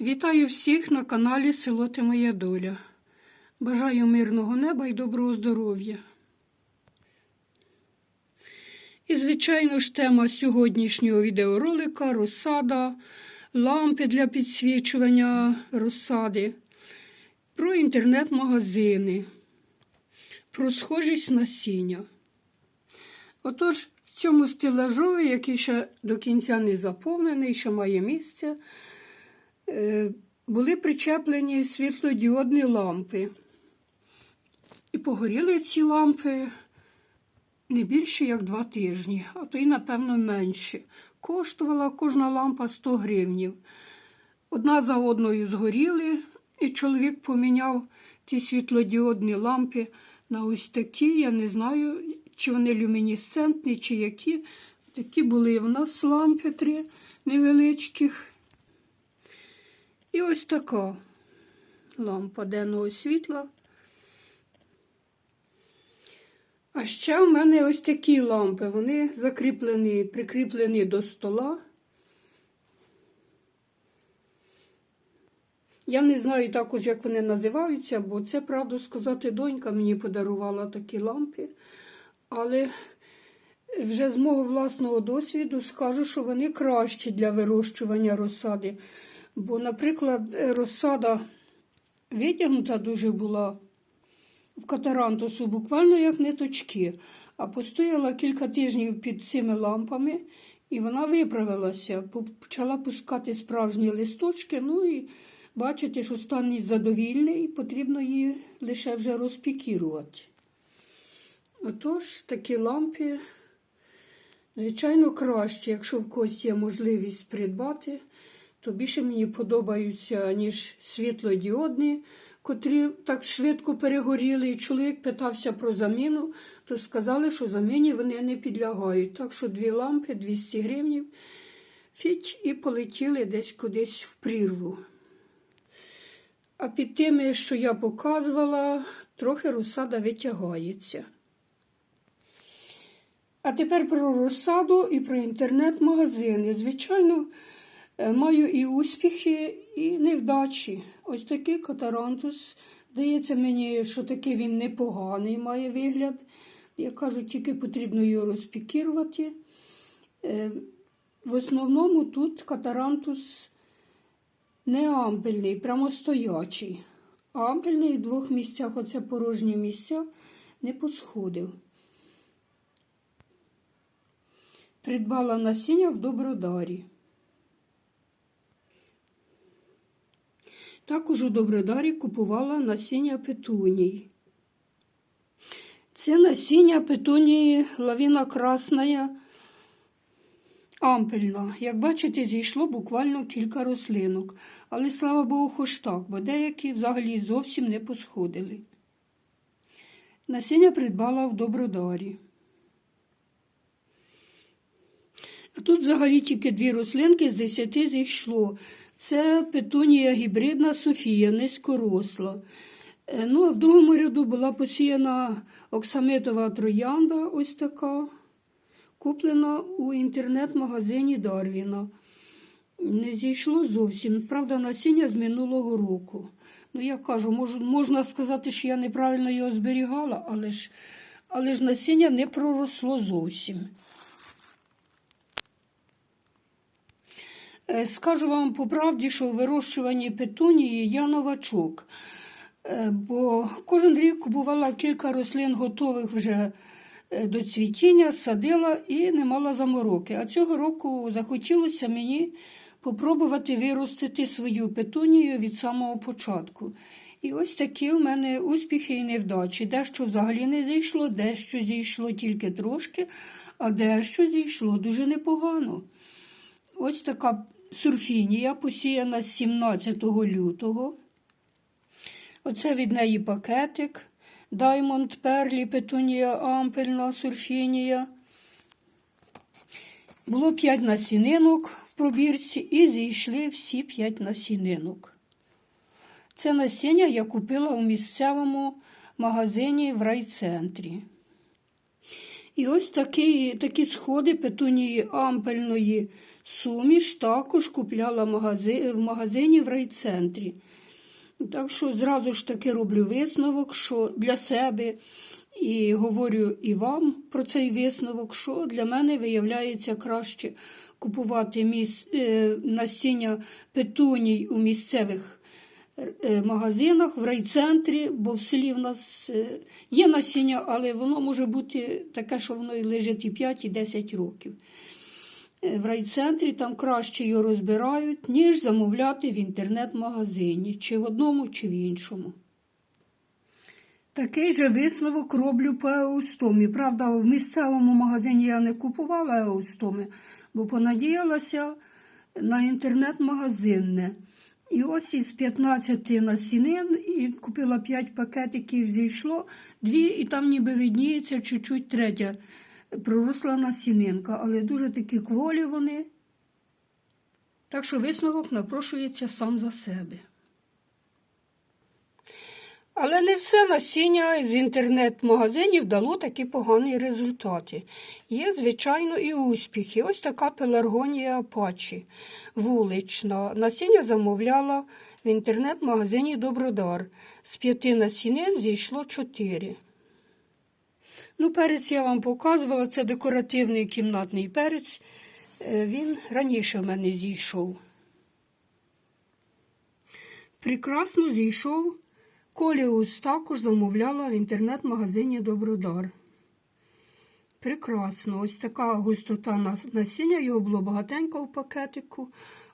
Вітаю всіх на каналі Село Ти Моя Доля. Бажаю мирного неба і доброго здоров'я. І, звичайно ж, тема сьогоднішнього відеоролика розсада, лампи для підсвічування розсади, про інтернет-магазини, про схожість насіння. Отож, в цьому стелажові, який ще до кінця не заповнений, ще має місце, були причеплені світлодіодні лампи. І погоріли ці лампи не більше як два тижні, а то й, напевно, менше. Коштувала кожна лампа 100 гривнів. Одна за одною згоріли, і чоловік поміняв ті світлодіодні лампи на ось такі. Я не знаю, чи вони люмінесцентні, чи які. Такі були в нас лампи три невеличких. І ось така лампа денного світла. А ще в мене ось такі лампи. Вони закріплені, прикріплені до стола. Я не знаю також, як вони називаються, бо це, правду сказати, донька мені подарувала такі лампи. Але вже з мого власного досвіду скажу, що вони кращі для вирощування розсади. Бо, наприклад, розсада витягнута дуже була в катарантусу, буквально як ниточки, а постояла кілька тижнів під цими лампами, і вона виправилася, почала пускати справжні листочки. Ну і бачите, що стан задовільний, потрібно її лише вже розпікірувати. Отож, такі лампи, звичайно, краще, якщо в когось є можливість придбати, то більше мені подобаються, ніж світлодіодні, котрі так швидко перегоріли. І чоловік питався про заміну, то сказали, що заміні вони не підлягають. Так що дві лампи 200 гривень, фіть і полетіли десь кудись в прірву. А під тими, що я показувала, трохи розсада витягається. А тепер про розсаду і про інтернет-магазини. Звичайно, маю і успіхи, і невдачі. Ось такий катарантус. Здається мені, що такий він непоганий має вигляд. Я кажу, тільки потрібно його розпікірувати. В основному тут катарантус не ампельний, прямо стоячий. А ампельний в двох місцях, оце порожні місця, не посходив. Придбала насіння в Добродарі. Також у Добродарі купувала насіння петуній. Це насіння петунії лавіна красна, ампельна. Як бачите, зійшло буквально кілька рослинок. Але, слава Богу, хоч так, бо деякі взагалі зовсім не посходили. Насіння придбала в Добродарі. А тут взагалі тільки дві рослинки з десяти зійшло. Це петунія гібридна Софія, низькоросла. Ну, а в другому ряду була посіяна оксамитова троянда, ось така, куплена у інтернет-магазині Дарвіна. Не зійшло зовсім. Правда, насіння з минулого року. Ну, я кажу, мож, можна сказати, що я неправильно його зберігала, але ж, але ж насіння не проросло зовсім. Скажу вам по правді, що в вирощуванні петунії я новачок, бо кожен рік купувала кілька рослин готових вже до цвітіння, садила і не мала замороки. А цього року захотілося мені попробувати виростити свою петунію від самого початку. І ось такі в мене успіхи і невдачі. Дещо взагалі не зійшло, дещо зійшло тільки трошки, а дещо зійшло дуже непогано. Ось така сурфінія посіяна з 17 лютого. Оце від неї пакетик. Diamond Перлі, Петунія Ампельна, сурфінія. Було 5 насінинок в пробірці і зійшли всі 5 насінинок. Це насіння я купила у місцевому магазині в райцентрі. І ось такі, такі сходи петунії ампельної суміш також купляла в магазині в райцентрі. Так що зразу ж таки роблю висновок, що для себе і говорю і вам про цей висновок, що для мене виявляється краще купувати міс... е, насіння петуній у місцевих магазинах в райцентрі, бо в селі в нас е, є насіння, але воно може бути таке, що воно і лежить і 5, і 10 років. Е, В райцентрі там краще його розбирають, ніж замовляти в інтернет-магазині, чи в одному, чи в іншому. Такий же висновок роблю по еустомі. Правда, в місцевому магазині я не купувала еустоми, бо понадіялася на інтернет-магазинне. І ось із 15 насінин і купила 5 пакетиків, зійшло, дві, і там ніби видніється чуть-чуть третя проросла насінинка, але дуже такі кволі вони. Так що висновок напрошується сам за себе. Але не все насіння з інтернет-магазинів дало такі погані результати. Є, звичайно, і успіхи. Ось така пеларгонія Апачі вулична. Насіння замовляла в інтернет-магазині Добродар. З п'яти насінин зійшло чотири. Ну, перець я вам показувала, це декоративний кімнатний перець. Е, Він раніше в мене зійшов. Прекрасно зійшов. Коліус також замовляла в інтернет-магазині Добродар. Прекрасно. Ось така густота насіння, його було багатенько в пакетику.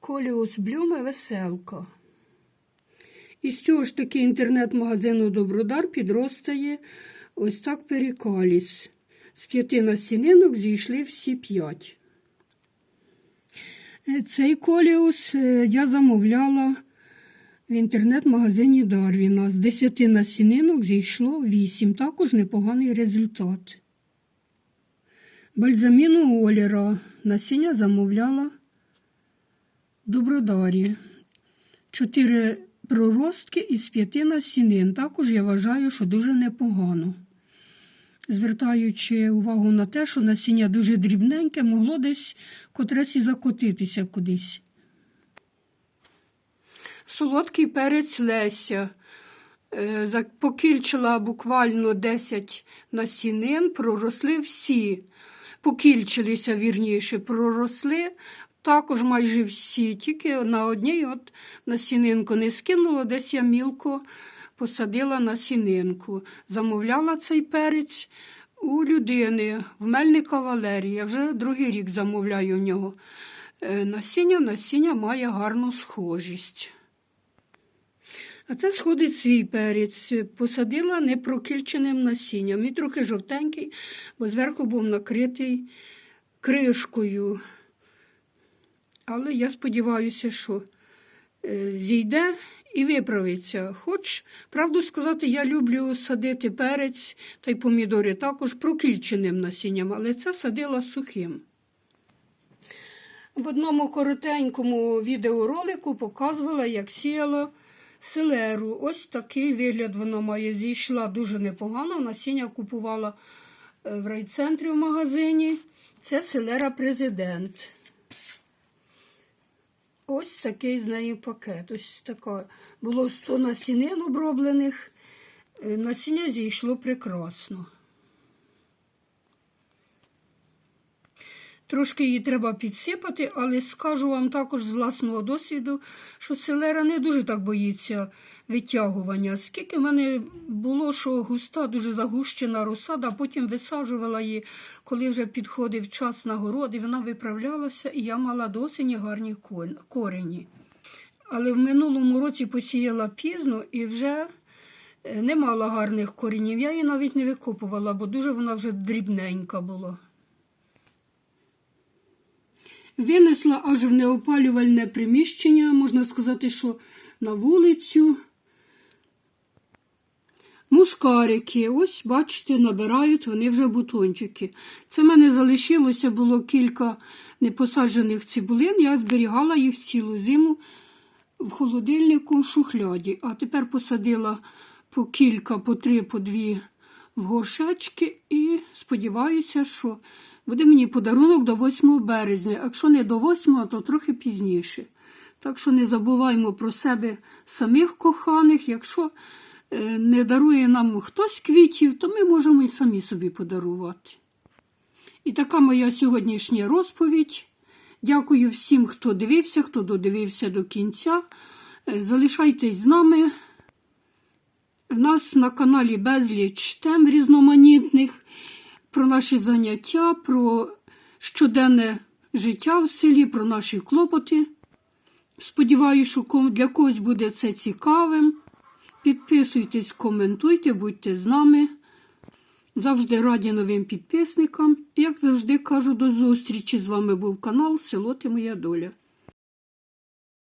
Коліус Блюме веселка. І з цього ж таки інтернет-магазину Добродар підростає ось так перікаліс. З п'яти насінинок зійшли всі п'ять. Е, Цей коліус е, я замовляла в інтернет-магазині Дарвіна. З 10 насінинок зійшло 8. Також непоганий результат. Бальзаміну Олера насіння замовляла Добродарі. 4 проростки із 5 насінин. Також я вважаю, що дуже непогано. Звертаючи увагу на те, що насіння дуже дрібненьке, могло десь котресь і закотитися кудись. Солодкий перець Леся. Е, Покільчила буквально 10 насінин, проросли всі. Покільчилися, вірніше, проросли також майже всі. Тільки на одній от насінинку не скинула, десь я мілко посадила насінинку. Замовляла цей перець у людини, в Мельника Валерія. Вже другий рік замовляю в нього. Е, Насіння, насіння має гарну схожість. А це сходить свій перець. Посадила непрокільченим насінням. Він трохи жовтенький, бо зверху був накритий кришкою. Але я сподіваюся, що е, зійде і виправиться. Хоч, правду сказати, я люблю садити перець та й помідори також прокільченим насінням, але це садила сухим. В одному коротенькому відеоролику показувала, як сіяла селеру. Ось такий вигляд вона має. Зійшла дуже непогано. Насіння купувала е, в райцентрі в магазині. Це селера Президент. Ось такий з неї пакет. Ось така. Було 100 насінин оброблених. Е, Насіння зійшло прекрасно. Трошки її треба підсипати, але скажу вам також з власного досвіду, що селера не дуже так боїться витягування. Скільки в мене було, що густа, дуже загущена розсада, потім висаджувала її, коли вже підходив час на город, і вона виправлялася, і я мала досить гарні корені. Але в минулому році посіяла пізно і вже е, не мала гарних коренів. Я її навіть не викопувала, бо дуже вона вже дрібненька була. Винесла аж в неопалювальне приміщення, можна сказати, що на вулицю. Мускарики, ось, бачите, набирають вони вже бутончики. Це в мене залишилося було кілька непосаджених цибулин. Я зберігала їх цілу зиму в холодильнику в шухляді. А тепер посадила по кілька, по три, по дві в горшечки і сподіваюся, що буде мені подарунок до 8 березня. Якщо не до 8, то трохи пізніше. Так що не забуваймо про себе самих коханих. Якщо е, не дарує нам хтось квітів, то ми можемо і самі собі подарувати. І така моя сьогоднішня розповідь. Дякую всім, хто дивився, хто додивився до кінця. Е, Залишайтесь з нами. В нас на каналі безліч тем різноманітних про наші заняття, про щоденне життя в селі, про наші клопоти. Сподіваюся, що для когось буде це цікавим. Підписуйтесь, коментуйте, будьте з нами. Завжди раді новим підписникам. Як завжди кажу, до зустрічі. З вами був канал Село Ти Моя Доля.